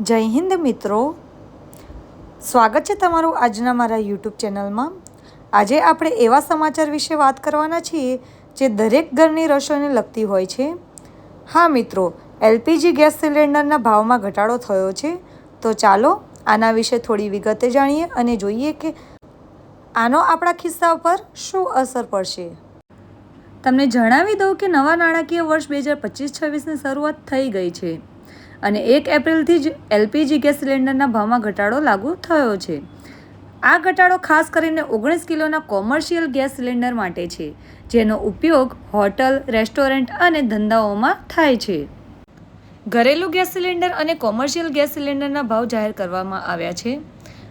જય હિન્દ મિત્રો. સ્વાગત છે તમારું આજના મારા યુટ્યુબ ચેનલમાં. આજે આપણે એવા સમાચાર વિશે વાત કરવાના છીએ જે દરેક ઘરની રસોઈને લગતી હોય છે. હા મિત્રો, એલપીજી ગેસ સિલિન્ડરના ભાવમાં ઘટાડો થયો છે. તો ચાલો આના વિશે થોડી વિગતે જાણીએ અને જોઈએ કે આનો આપણા ખિસ્સા પર શું અસર પડશે. તમને જણાવી દઉં કે નવા નાણાકીય વર્ષ બે હજાર પચીસ છવ્વીસની શરૂઆત થઈ ગઈ છે. અને એક એપ્રિલથી જ એલપીજી ગેસ સિલિન્ડરના ભાવમાં ઘટાડો લાગુ થયો છે. આ ઘટાડો ખાસ કરીને ઓગણીસ કિલોના કોમર્શિયલ ગેસ સિલિન્ડર માટે છે, જેનો ઉપયોગ હોટલ, રેસ્ટોરન્ટ અને ધંધાઓમાં થાય છે. ઘરેલું ગેસ સિલિન્ડર અને કોમર્શિયલ ગેસ સિલિન્ડરના ભાવ જાહેર કરવામાં આવ્યા છે.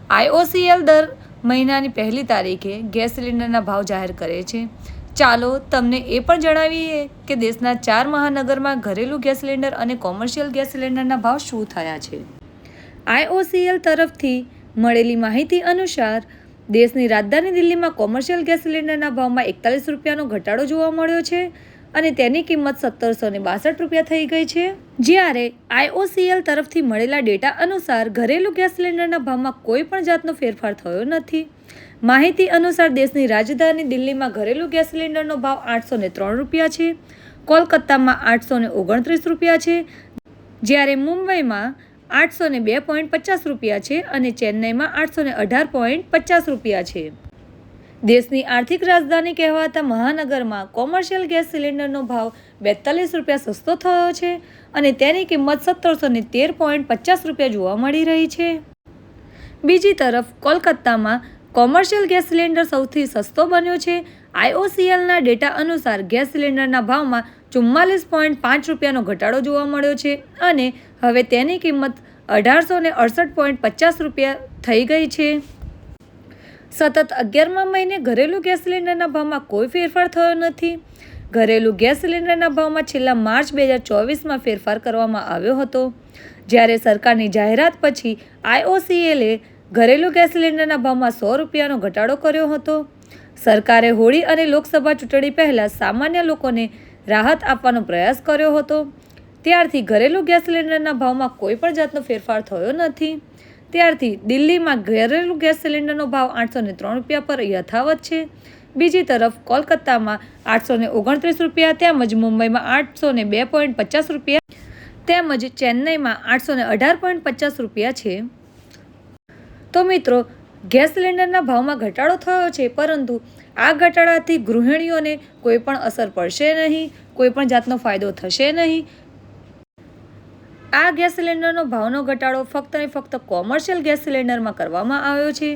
આઈઓસીએલ દર મહિનાની પહેલી તારીખે ગેસ સિલિન્ડરના ભાવ જાહેર કરે છે. ચાલો તમને એ પણ જણાવીએ કે દેશના ચાર મહાનગરમાં ઘરેલું ગેસ સિલિન્ડર અને કોમર્શિયલ ગેસ સિલિન્ડરના ભાવ શું થયા છે? આઈઓસીએલ તરફથી મળેલી માહિતી અનુસાર, દેશની રાજધાની દિલ્હીમાં કોમર્શિયલ ગેસ સિલિન્ડરના ભાવમાં એકતાલીસ રૂપિયાનો ઘટાડો જોવા મળ્યો છે અને તેની કિંમત સત્તરસો ને બાસઠ રૂપિયા થઈ ગઈ છે. જ્યારે આઈઓસીએલ તરફથી મળેલા ડેટા અનુસાર, ઘરેલું ગેસ સિલિન્ડરના ભાવમાં કોઈ પણ જાતનો ફેરફાર થયો નથી. માહિતી અનુસાર દેશની રાજધાની દિલ્હીમાં ઘરેલું ગેસ સિલિન્ડરનો ભાવ આઠસો ત્રણ રૂપિયા છે, કોલકાતામાં આઠસો ઓગણત્રીસ રૂપિયા છે, જ્યારે મુંબઈમાં આઠસો બે પોઈન્ટ પચાસ રૂપિયા છે અને ચેન્નઈમાં આઠસો અઢાર પોઈન્ટ પચાસ રૂપિયા છે. દેશની આર્થિક રાજધાની કહેવાતા મહાનગરમાં કોમર્શિયલ ગેસ સિલિન્ડરનો ભાવ બેતાલીસ રૂપિયા સસ્તો થયો છે અને તેની કિંમત સત્તરસો ને તેર પોઈન્ટ પચાસ રૂપિયા જોવા મળી રહી છે. બીજી તરફ, કોલકાતામાં કોમર્શિયલ ગેસ સિલિન્ડર સૌથી સસ્તો બન્યો છે. આઈઓસીએલના ડેટા અનુસાર ગેસ સિલિન્ડરના ભાવમાં ચુમ્માલીસ પોઈન્ટ પાંચ રૂપિયાનો ઘટાડો જોવા મળ્યો છે અને હવે તેની કિંમત અઢારસો ને અડસઠ પોઈન્ટ પચાસ રૂપિયા થઈ ગઈ છે. સતત અગિયારમા મહિને ઘરેલું ગેસ સિલિન્ડરના ભાવમાં કોઈ ફેરફાર થયો નથી. ઘરેલું ગેસ સિલિન્ડરના ભાવમાં છેલ્લા માર્ચ બે હજાર ચોવીસમાં ફેરફાર કરવામાં આવ્યો હતો. જ્યારે સરકારની જાહેરાત પછી આઈઓસીએલે ઘરેલું ગેસ સિલિન્ડરના ભાવમાં સો રૂપિયાનો ઘટાડો કર્યો હતો. સરકારે હોળી અને લોકસભા ચૂંટણી પહેલાં સામાન્ય લોકોને રાહત આપવાનો પ્રયાસ કર્યો હતો. ત્યારથી ઘરેલું ગેસ સિલિન્ડરના ભાવમાં કોઈ પણ જાતનો ફેરફાર થયો નથી. ત્યારથી દિલ્હીમાં ઘરેલું ગેસ સિલિન્ડરનો ભાવ આઠસો ને ત્રણ રૂપિયા પર યથાવત છે. બીજી તરફ કોલકાતામાં આઠસો ને ઓગણત્રીસ રૂપિયા તેમજ મુંબઈમાં આઠસો ને બે પોઈન્ટ પચાસ રૂપિયા તેમજ ચેન્નઈમાં આઠસો ને અઢાર પોઈન્ટ પચાસ રૂપિયા છે. તો મિત્રો, ગેસ સિલિન્ડરના ભાવમાં ઘટાડો થયો છે, પરંતુ આ ઘટાડાથી ગૃહિણીઓને કોઈ પણ અસર પડશે નહીં, કોઈ પણ જાતનો ફાયદો થશે નહીં. આ ગેસ સિલિન્ડરનો ભાવનો ઘટાડો ફક્ત ને ફક્ત કોમર્શિયલ ગેસ સિલિન્ડરમાં કરવામાં આવ્યો છે.